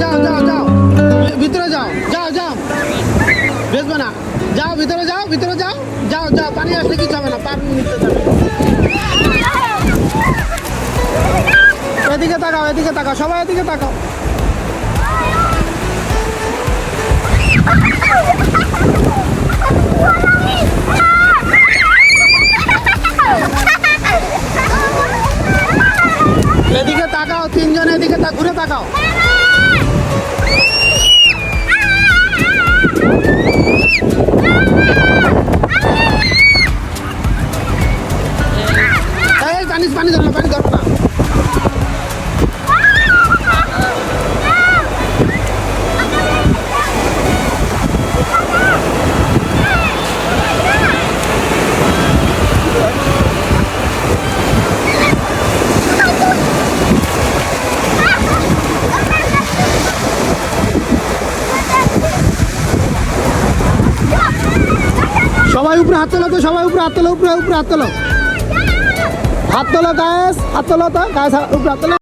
যাও যাও যাও। ভিতরে যাও যাও যাও। বেসবে না যাও, ভিতরে যাও ভিতরে যাও। যাও যাও, পানি আসলে কিছু হবে না এদিকে তাকাও এদিকে তাকাও, সবাই এদিকে তাকাও। এদিকে তাকাও, তিনজন এদিকে ঘুরে তাকাও। পানি ধরো পানি ধরো না সবাই উপরে হাত তোলো তো, সবাই উপরে হাত তোলো, উপরে উপরে হাত তোলো। হাত তোলো গায়ে হাত তোলো তো গায়ে উপরে হাত তোলো।